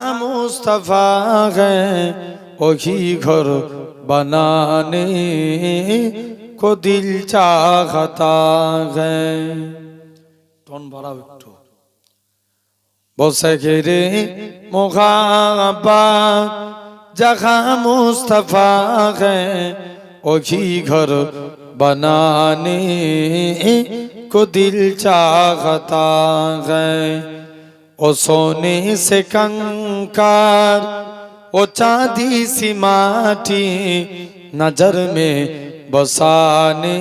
मुस्तफ़ा है वही घर बनाने को दिल चाहता है टोन भराओ একটু বসে গেরে মোহাবা जहाँ मुस्तफ़ा है वही घर बनाने को दिल चाहता है ओ सोने से कंकार, ओ चांदी सी माटी, नज़र में बसाने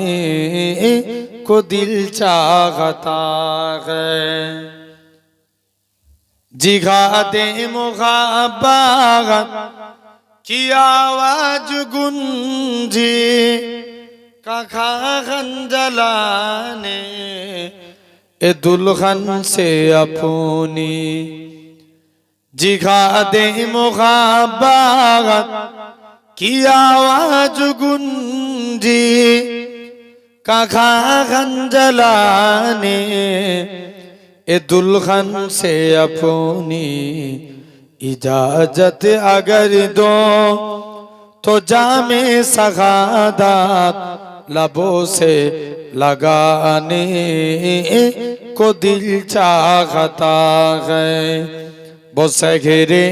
को दिल चाहता है। जिगा दे मुहाबात की आवाज़ गुंजी का काखा जलाने ए दुल्हन से अपनी जिगा दे मुहाबात की आवाज गुंजी काखा जलाने ए दुल्हन से अपनी इजाजत अगर दो तो जामे सगादात लबों से लगाने को दिल चाहता है। वो सघेरे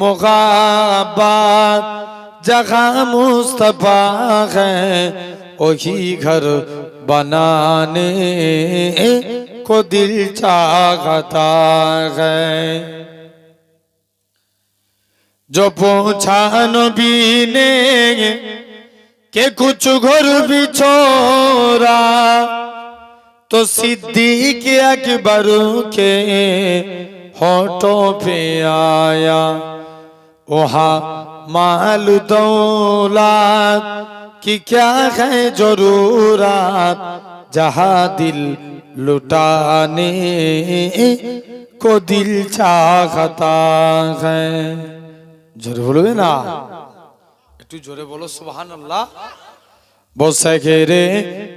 मुगाबात जगह मुस्तफ़ा है। वही घर बनाने को दिल चाहता है। जो पहुँचा नबी ने के कुछ घर भी छोड़ा तो सिद्दीक अकबर के होठों पे आया वहाँ माल दौलात की क्या है जरूरत जहाँ दिल लुटाने को दिल चाहता है জোরে বলবে না একটু জোরে বলো সুবহান আল্লাহ বসে ঘেরে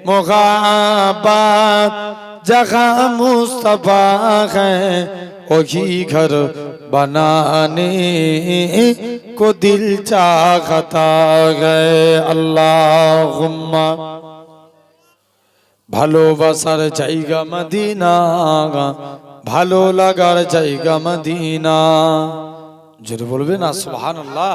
মোহাবাত जगह मुस्तफा है वही घर बनाने को दिल चाहता है अल्लाहुम्मा ভালোবাসার জায়গা মদিনা ভালো লাগার জায়গা মদিনা জোরে বলবে না সুবহান আল্লাহ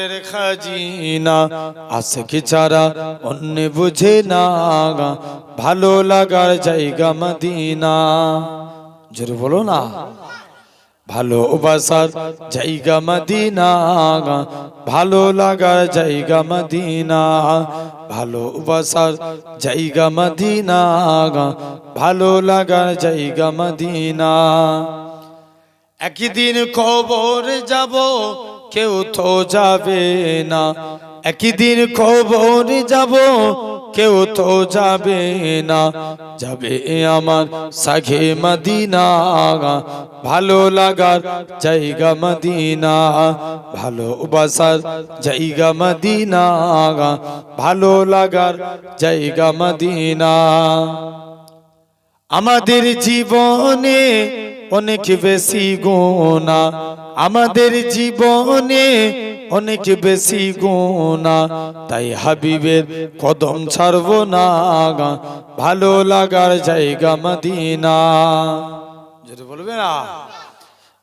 নূরের খাজিনা, আশকে ছাড়া অন্য বুঝে না ভালো লাগার জায়গা মদিনা। জোরে বলো না। ভালোবাসার জায়গা মদিনা ভালো লাগার জায়গা মদিনা। ভালোবাসার জায়গা মদিনা ভালো লাগার জায়গা মদিনা। একদিন কবর যাব কেউ তো যাবে না। একদিন কবর যাব, কেউ তো যাবে না। যাবে আমার সাঘে মদিনা। ভালো লাগার জায়গা মদিনা। ভালোবাসার জায়গা মদিনা। ভালো লাগার জায়গা মদিনা। আমাদের জীবনে অনেক বেশি গোনা আমাদের জীবনে অনেক বেশি গোনা তাই হাবিবের কদম ছাড়ব না ভালো লাগার জায়গা মদিনা। যদি বলবে না?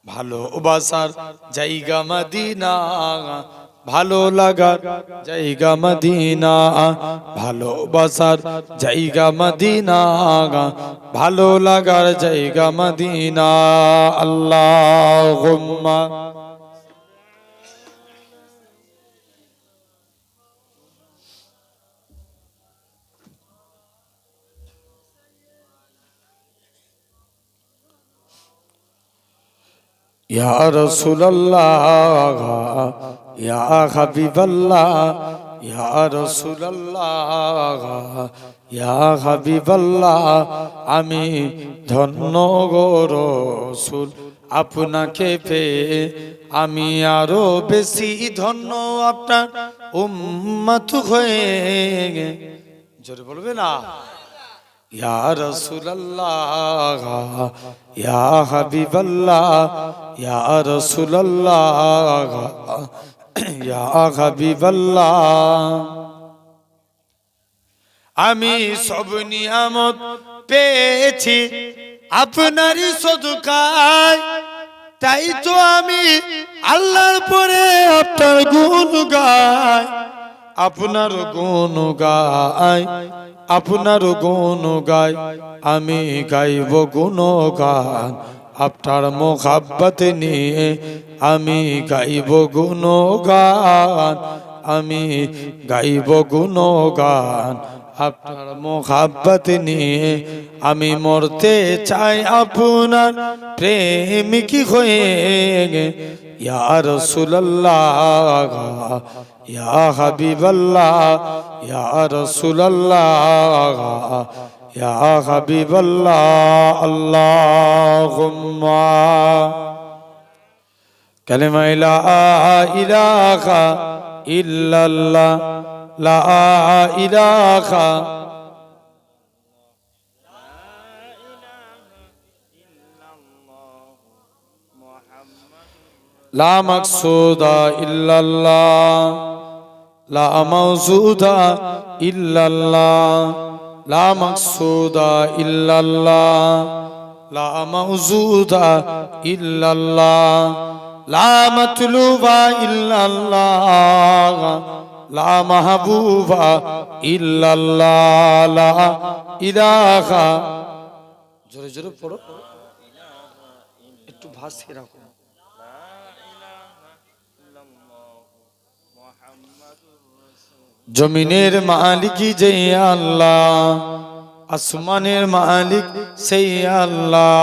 ভালোবাসার জায়গা মদিনা। ভালো লাগার জায়গা মদিনা ভালোবাসার জায়গা মদিনা ভালো লাগার জায়গা মদিনা। আল্লাহ ইয়া রসুল্লাহ ইয়া হাবিবাল্লাহ, ইয়া রসুল্লাহ ইয়া হাবিবাল্লাহ, আমি ধন্য গো রসুল, আপনাকে পেয়ে আমি আরও বেশি ধন্য আপনার উম্মত হয়ে জোরে বলবে না? ইয়া রসুল্লাহ ইয়া হাবিবাল্লাহ, ইয়া রসুল্লাহ আমি সব নিয়ামত পেয়েছি আপনারই সদকায়। তাই তো আমি আল্লাহর পরে আপনার গুণ গায় আপনার গুণ গায় আপনার গুণ গায় আমি গাইব গুণ গান আপনার মোহাব্বত নিয়ে আমি গাইব গুণ গান আমি গাইব গুণ গান আপনার মোহাব্বত নিয়ে আমি মরতে চাই আপনার প্রেমিক হয়ে ইয়া রসুল্লাহ ইয়া হাবিবাল্লাহ, ইয়া রসুল্লাহ يا حبيب الله اللهم. كلمة لا إله إلا الله. لا إله. لا مقصود إلا الله. لا موجود إلا الله. لا مقصود إلا الله لا موجود إلا الله لا مطلوب إلا الله لا محبوب إلا الله لا إله জোরে জোরে পড়ো একটু ভাসিয়ে রাখো জমিনের মালিক যে আল্লাহ, আসমানের মালিক সেই আল্লাহ।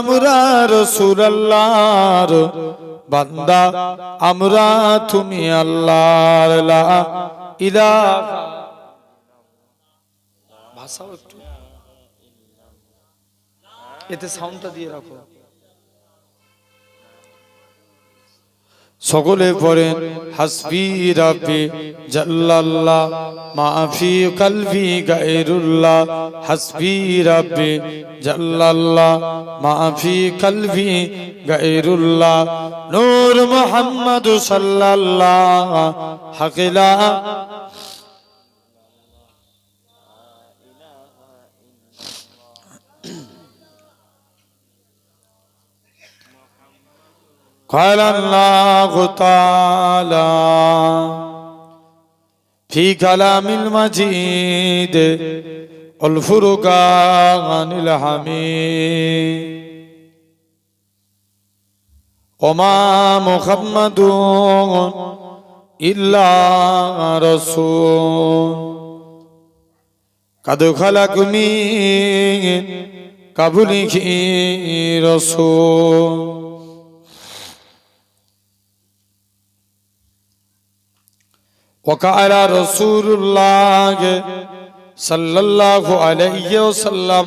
আমরা রসুলাল্লাহর, বান্দা আমরা তুমি আল্লাহর, লা ইলাহা ভাষাও একটু। এতে সাউন্ডটা দিয়ে রাখো। সকলে পড়েন, হাসবি রাব্বি জাল্লাল্লাহ, মাফি কলবি গায়রুল্লাহ, হাসবি রাব্বি জাল্লাল্লাহ, মাফি কলবি গায়রুল্লাহ, নূর মুহাম্মদ সাল্লাল্লাহ, হাকিলা قال الله تعالى في كلام المجيد الفرقان الحميد وما محمد إلا رسول قد خلق من قبله رسول وقال رسول الله صلى الله عليه وسلم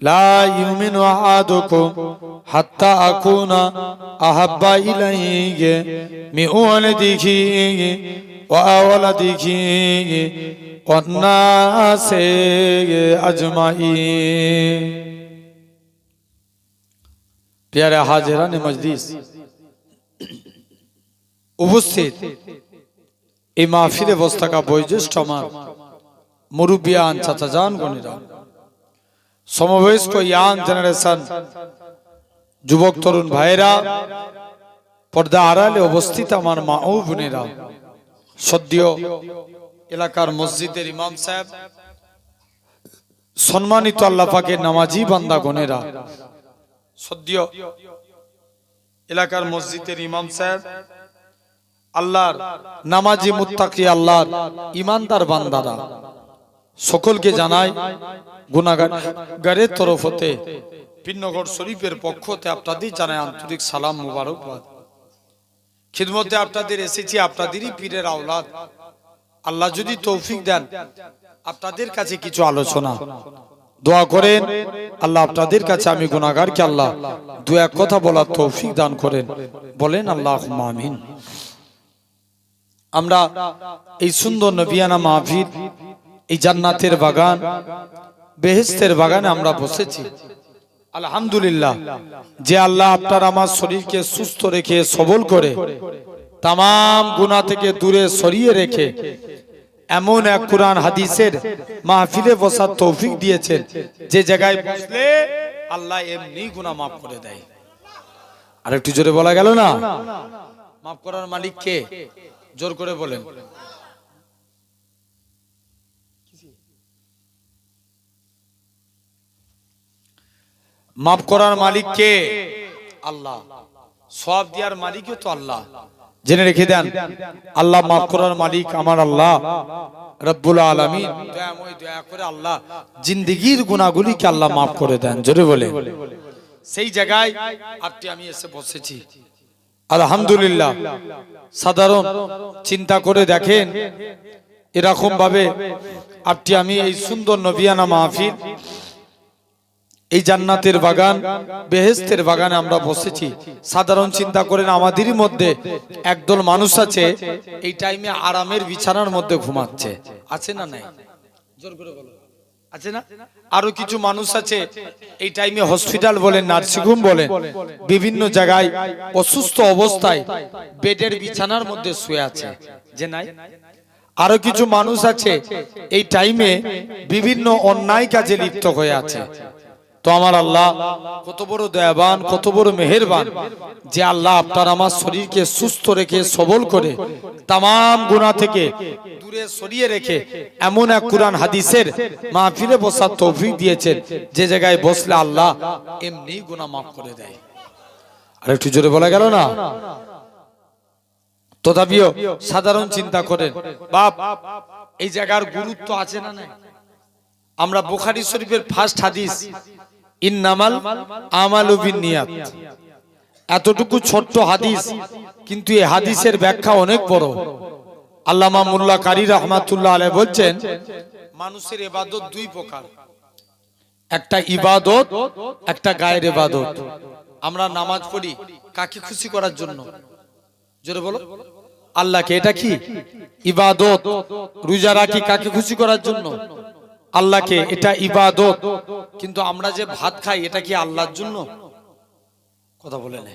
لا يؤمن أحدكم حتى أكون أحب إليه من ولده وأولده والناس أجمعين پیارے حاضران مجلس উপস্থিত। এই মাহফিলে বস্তাকা বয়োজ্যেষ্ঠ আমার মুরুবিয়ান চাচা জান গণিরা, সমবয়স্ক ইয়াং জেনারেশন যুবক তরুণ ভাইরা পর্দা আড়ালে অবস্থিত আমার মা ও বোনেরা, সদ্য এলাকার মসজিদের ইমাম সাহেব, সম্মানিত আল্লাহ পাকের নামাজি বান্দা গনেরা সদ্য এলাকার মসজিদের ইমাম সাহেব আল্লাহর নামাজি মুত্তাকি আল্লাহর ইমানদার বান্দারা। সকলকে জানাই গুনাগারের তরফ হতে পিন্নগর শরীফের পক্ষ হতে আপনাদের জানাই আন্তরিক সালাম মুবারকবাদ। খিদমতে আপনাদের এসেছি, আপনাদেরই পীরের আওলাদ। আল্লাহ যদি তৌফিক দেন, আপনাদের কাছে কিছু আলোচনা। দোয়া করেন, আল্লাহ আপনাদের কাছে আমি গুনাহগারকে আল্লাহ দু এক কথা বলার তৌফিক দান করেন। বলেন আল্লাহ আমিন। আমরা এই সুন্দর নবিয়ানা মাহফিল, এই জান্নাতের বাগান বেহেস্তের বাগানে আমরা বসেছি। আলহামদুলিল্লাহ, যে আল্লাহ আপনার আমার শরীরকে সুস্থ রেখে, সবল করে তাম গুণা থেকে দূরে সরিয়ে রেখে, এমন এক কোরআন হাদিসের মাহফিলে বসার তৌফিক দিয়েছেন। যে জায়গায় বসলে আল্লাহ এমনি গুনাহ মাফ করে দেয়। আর একটু জোরে বলা গেল না? মাফ করার মালিক কে? জোর করে বলেন। মাফ করার মালিক কে? আল্লাহ। সব দেওয়ার তো আল্লাহ। জেনে রেখে দেন, আল্লাহ মাফ করার মালিক আমার আল্লাহ। করে আল্লাহ জিন্দিগির আল্লাহ মাফ করে দেন, জোরে বলে সেই জায়গায় আজকে আমি এসে বসেছি। আলহামদুলিল্লাহ। সাধারণ চিন্তা করে দেখেন এরকম ভাবে আপনি আমি এই সুন্দর নবিয়ানা মাহফিল, এই জান্নাতের বাগান, বেহেস্তের বাগানে আমরা বসেছি। সাধারণ চিন্তা করেন আমাদেরই মধ্যে একদল মানুষ আছে, এই টাইমে আরামের বিছানার মধ্যে ঘুমাচ্ছে। আছে না নাই? জোর করে বলো। আরও কিছু মানুষ আছে, এই টাইমে হসপিটাল বলেন নার্সিংহোম বলেন, বিভিন্ন জায়গায় অসুস্থ অবস্থায় বেডের বিছানার মধ্যে শুয়ে আছে। যে নাই? আরও কিছু মানুষ আছে, এই টাইমে বিভিন্ন অন্যায় কাজে লিপ্ত হয়ে আছে। তো আমার আল্লাহ কত বড় দয়াবান, কত বড় মেহেরবান যে আল্লাহ আপনার আমার শরীরকে সুস্থ রেখে, সবল করে তাম গুণা থেকে দূরে সরিয়ে রেখে এমন এক কোরআন হাদিসের মাহফিলে বসার তৌফিক দিয়েছেন। যে জায়গায় বসলে আল্লাহ এমনি গুণা মাফ করে দেয়। আর একটু জোরে বলা গেল না? তথাপিও সাধারণ চিন্তা করেন। বাপ, এই জায়গার গুরুত্ব আছে না আমরা বোখারি শরীফের ফার্স্ট হাদিস ইন্নামাল আমালু বিন্নিয়াত এতটুকু ছোট্ট হাদিস কিন্তু এই হাদিসের ব্যাখ্যা অনেক বড়। আল্লামা মোল্লা কারি রহমাতুল্লাহ আলাইহি বলছেন মানুষের ইবাদত দুই প্রকার। একটা ইবাদত একটা গায়ের ইবাদত। আমরা নামাজ পড়ি কাকে খুশি করার জন্য? জোরে বলো। আল্লাহকে এটা কি? ইবাদত। রোজা রাখি কাকে খুশি করার জন্য? আল্লাহকে এটা ইবাদত। কিন্তু আমরা যে ভাত খাই এটা কি আল্লাহর জন্য? কথা বলে নে।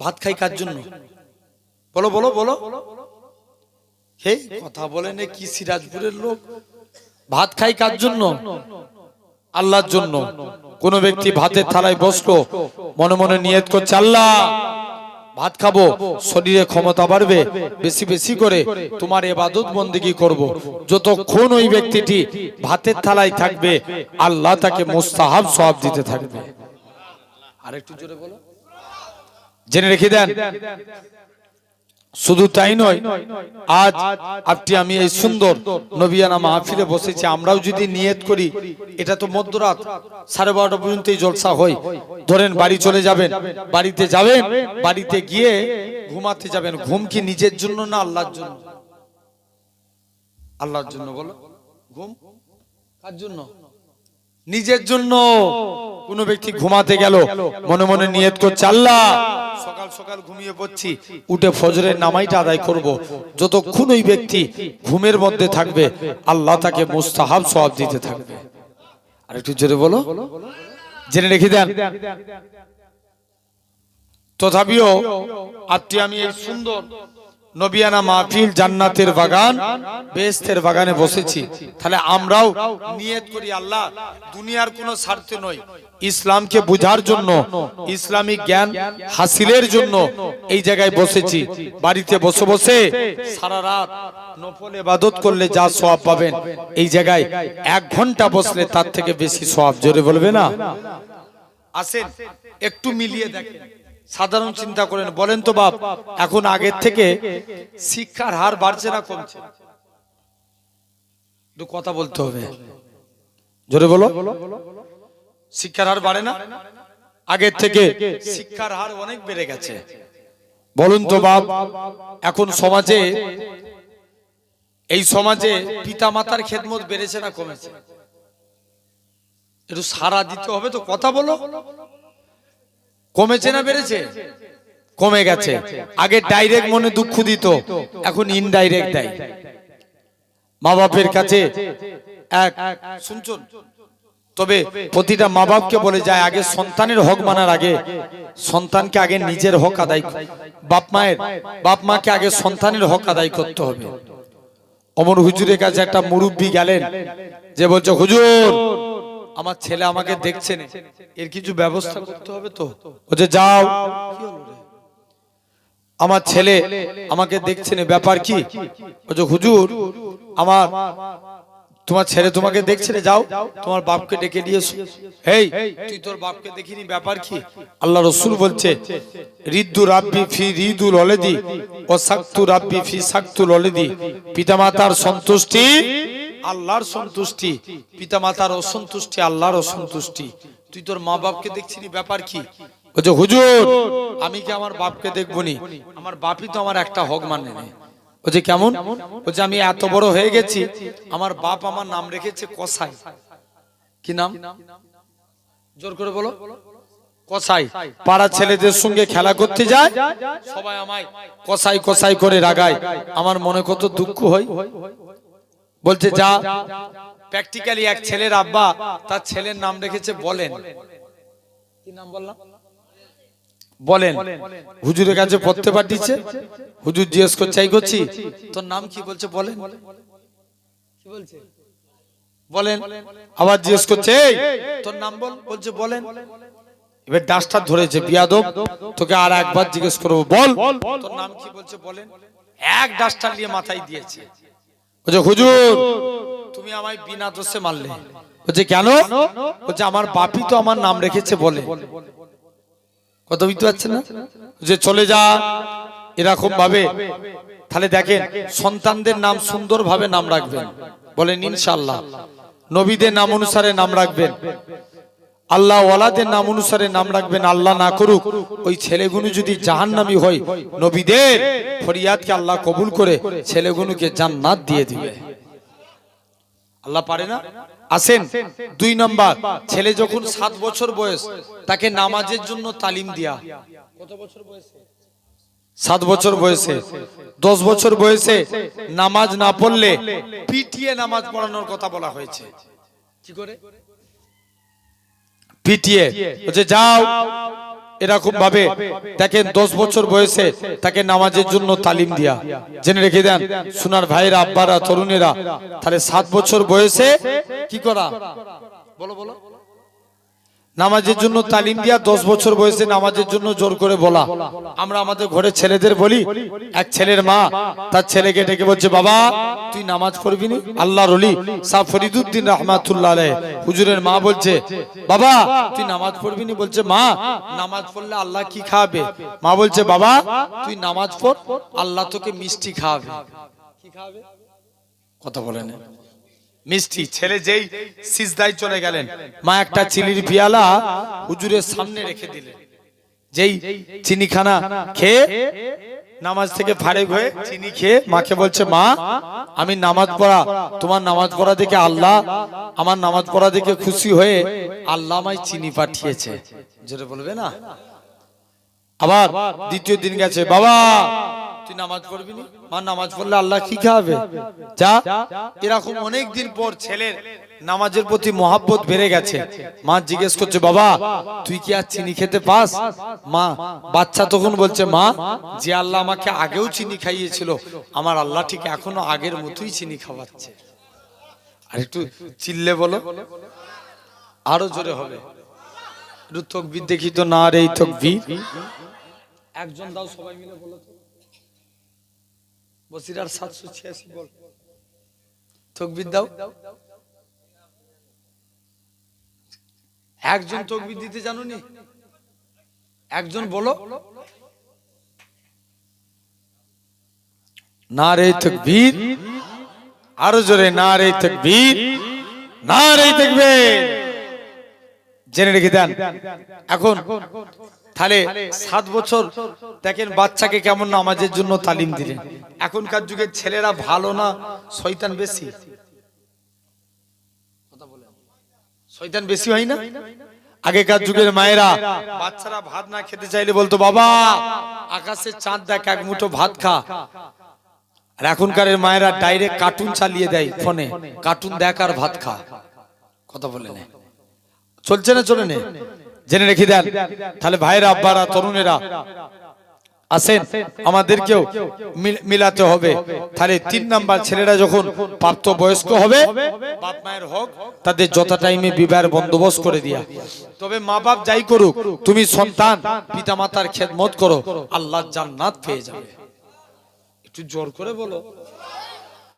ভাত খাই কার জন্য? বলো বলো বলো। হে কথা বলে নে কি সিরাজপুরের লোক? ভাত খাই কার জন্য? আল্লাহর জন্য। কোন ব্যক্তি ভাতের থালায় বসল মনে মনে নিয়ত করছে আল্লাহ! ভাত খাব, শরীরে ক্ষমতা বাড়বে, বেশি বেশি করে তোমার এবাদত বন্দিগি করব। যতক্ষণ ওই ব্যক্তিটি ভাতের থালায় থাকবে, আল্লাহ তাকে মোস্তাহাব সব দিতে থাকবে। আরেকটু জোরে বলো। জেনে রেখে দেন। শুধু তাই নয় আজ আপনি আমি এই সুন্দর নবিয়ানা মাহফিলে বসেছি আমরাও যদি নিয়ত করি এটা তো মধ্যরাত সাড়ে বারোটা পর্যন্ত এই জলসা হয়। ধরেন বাড়ি চলে যাবেন বাড়িতে যাবেন বাড়িতে গিয়ে ঘুমাতে যাবেন ঘুম কি নিজের জন্য না আল্লাহর জন্য? আল্লাহর জন্য বলো। ঘুম কার জন্য? নিজের জন্য কোন ব্যক্তি ঘুমাতে গেল, মনে মনে নিয়ত করছে, আল্লাহ! সকাল সকাল ঘুমিয়ে পড়ছি, উঠে ফজরের নামাইটা আদায় করব। যতক্ষণ ওই ব্যক্তি ঘুমের মধ্যে থাকবে, আল্লাহ তাকে মুস্তাহাব সওয়াব দিতে থাকবে। আর একটু জোরে বলো। জেনে রেখে দেন। তথাপিও আজকে আমি এই সুন্দর নবিয়ানা মাহফিল জান্নাতের বাগান বেস্তের বাগানে বসেছি। তাহলে আমরাও নিয়ত করি, আল্লাহ, দুনিয়ার কোনো স্বার্থে নয় ইসলামকে বোঝার জন্য ইসলামিক জ্ঞান হাসিলের জন্য এই জায়গায় বসেছি। বাড়িতে বসে বসে সারা রাত নফল ইবাদত করলে যা সওয়াব পাবেন, এই জায়গায় এক ঘণ্টা বসলে তার থেকে বেশি সওয়াব, জোরে বলবে না? আসেন, একটু মিলিয়ে দেখেন। সাধারণ চিন্তা করেন, বলেন তো বাপ, এখন আগের থেকে শিক্ষার হার বাড়ছে না কমছে? কথা বলতে হবে। জোরে বলো। শিক্ষার হার বাড়ে না? আগের থেকে শিক্ষার হার অনেক বেড়ে গেছে। বলুন তো বাপ, এখন সমাজে এই সমাজে পিতা মাতার খেদমত বেড়েছে না কমেছে? একটু সারা দিতে হবে তো, কথা বলো। কমেছে না বেড়েছে? কমে গেছে। আগে ডাইরেক্ট মনে দুঃখ দিত, এখন ইনডাইরেক্ট দেয়। মা বাপের কাছে এক শুনছুন তবে প্রতিটা মা বাপকে বলে যায়, আগে সন্তানের হক মানার আগে, সন্তানকে আগে নিজের হক আদায় বাপ মায়ের বাপ মাকে আগে সন্তানের হক আদায় করতে হবে। অমর হুজুরের কাছে একটা মুরব্বী গেলেন, যে বলছে, হুজুর আমার ছেলে আমাকে দেখছে না এর কিছু ব্যবস্থা করতে হবে তো? ও যে যাও? আমার ছেলে আমাকে দেখছে না ব্যাপার কি? ও যে হুজুর আমার তোমার ছেলে তোমাকে দেখছে রে যাও তোমার বাপকে ডেকে দিয়েছ এই তুই তোর বাপকে দেখিনি ব্যাপার কি আল্লাহ রসুল বলছে রিদ্দু রাব্বি ফি রিদুল অলেদি ও সাক্তু রাব্বি ফি সাক্তুল অলেদি পিতামাতার সন্তুষ্টি আল্লাহর সন্তুষ্টি পিতামাতার অসন্তুষ্টি আল্লাহর অসন্তুষ্টি তুই তোর মা বাপকে দেখছিলি ব্যাপার কি বলছে হুজুর আমি কি আমার বাপকে দেখবনি আমার বাপই তো আমার একটা হক মানে নেই বলছে কেমন? বলছে আমি এত বড় হয়ে গেছি আমার বাপ আমার নাম রেখেছে কসাই। কি নাম? জোর করে বলো। কসাই। পাড়া ছেলেদের সঙ্গে খেলা করতে যায়? সবাই আমায় কসাই কসাই করে রাগায়। আমার মনে কত দুঃখ হয়? বলছে যা। প্র্যাকটিক্যালি এক ছেলের আব্বা তার ছেলের নাম রেখেছে বলেন। কি নাম বললাম? বলেন হুজুরের কাছে পড়তে পাঠিয়েছে? হুজুর জিজ্ঞেস করছে এই করছি। তোর নাম কি বলছে বলেন। কি বলছে? বলেন আবার জিজ্ঞেস করছে এই! তোর নাম বল বলছে বলেন। এবার ডাস্টার ধরেছে বিয়াদব তোকে আর একবার জিজ্ঞেস করব বল। তোর নাম কি বলছে বলেন। এক ডাস্টার নিয়ে মাথায় দিয়েছে। বলছে হুজুর তুমি আমায় বিনা দোষে মারলে। বলছে কেন? বলছে আমার বাপি তো আমার নাম রেখেছে বলে। কত বুঝতে পারছেন না? যে চলে যা এরকম ভাবে। তাহলে দেখেন সন্তানদের নাম সুন্দর ভাবে নাম রাখবেন। বলেন ইনশাল্লাহ নবীদের নাম অনুসারে নাম রাখবেন। আল্লাহ ওয়ালাদের নাম অনুসারে নাম রাখবেন। আল্লাহ না করুক ওই ছেলেগুলো যদি জাহান্নামী হয় নবীদের ফরিয়াদকে আল্লাহ কবুল করে ছেলেগুলোকে জান্নাত দিয়ে দিবে। আল্লাহ পারে না? আসেন, দুই নাম্বার, ছেলে যখন সাত বছর বয়স, তাকে নামাজের জন্য তালিম দিয়া। কত বছর বয়সে? সাত বছর বয়সে। দশ বছর বয়সে নামাজ না পড়লে পিটিয়ে নামাজ পড়ানোর কথা বলা হয়েছে। কি করে? পিটিয়ে। যাও। এরকম ভাবে তাকে দশ বছর বয়সে তাকে নামাজের জন্য তালিম দিয়া। জেনে রেখে দেন, সোনার ভাইরা আব্বারা, তরুণেরা, তাহলে সাত বছর বয়সে কি করা? বলো বলো। নামাজের জন্য তালিম দিয়া দশ বছর বয়সে নামাজের জন্য জোর করে বলা। আমরা আমাদের ঘরে ছেলেদের বলি, এক ছেলের মা, তার ছেলেকে ডেকে বলছে, বাবা, তুই নামাজ পড়বি নি? আল্লাহ রলি সাহ ফরিদুদ্দিন রহমাতুল্লাহ হুজুরের মা বলছে, বাবা, তুই নামাজ পড়বি নি? বলছে, মা, নামাজ পড়লে আল্লাহ কি খাওয়াবে মা বলছে, বাবা, তুই নামাজ পড়, আল্লাহ তোকে মিষ্টি খাওয়াবে। কি খাওয়াবে কথা বলেন। মিষ্টি ছেলে যেই সিজদায় চলে গেলেন মা একটা চিনির পিয়ালা হুজুরের সামনে রেখে দিলেন। যেই চিনিখানা খেয়ে নামাজ থেকে ফারেক হয়ে চিনি খেয়ে মাকে বলছে মা আমি নামাজ পড়া তোমার নামাজ পড়া দেখে আল্লাহ আমার নামাজ পড়া দেখে খুশি হয়ে আল্লাহ আমায় চিনি পাঠিয়েছে। জোরে বলবে না? আবার দ্বিতীয় দিন গেছে বাবা তুই নামাজ পড়বি নি? মা নামাজ পড়লে আল্লাহ কি খাওয়াবে যা এরকম অনেক দিন পর ছেলের নামাজের প্রতি মহাব্বত বেড়ে গেছে। মা জিজ্ঞেস করছে বাবা তুই কি আর চিনি খেতে পাস? মা বাচ্চা তখন বলছে মা যে আল্লাহ আমাকে আগেও চিনি খাইয়েছিল আমার আল্লাহ ঠিক এখনও আগের মতোই চিনি খাওয়াচ্ছে। আর একটু চিল্লে বলো। আরও জোরে হবে। একটু তকবির দেখি তো না রে এই তকবির। একজন দাও সবাই মিলে বলো বসিরার সাতশো ছিয়াশি বল। একজন তকবির দিতে জানো নি একজন বলো। না রে তকবীর। আরও জোরে না রে তকবীর। না রে তকবীর। জেনে রেখে দেন। এখন তাহলে সাত বছর দেখেন বাচ্চাকে কেমন নামাজের জন্য তালিম দিলেন? এখনকার যুগের ছেলেরা ভালো না, শয়তান বেশি। শয়তান বেশি হয় না? আগেকার যুগের মায়েরা বাচ্চারা ভাত না খেতে চাইলে বলতো, বাবা, আকাশের চাঁদ দেখ, এক মুঠো ভাত খা। আর এখনকার মায়েরা ডাইরেক্ট কার্টুন চালিয়ে দেয় ফোনে, কার্টুন দেখ আর ভাত খা। কথা বলে চলছে না, চলে নে? জেনে রেখে দেন। তাহলে ভাইরা আব্বারা, তরুণেরা আসেন আমাদেরকেও মিলাতে হবে। তাহলে তিন নাম্বার ছেলেরা যখন প্রাপ্ত বয়স্ক হবে, বাপ মায়ের হোক, তাদের যথা টাইমে বিবাহের বন্দোবস্ত করে দিয়া। তবে মা বাপ যাই করুক, তুমি সন্তান পিতা মাতার খেদমত করো, আল্লাহ জান্নাত পেয়ে যাবে। একটু জোর করে বলো।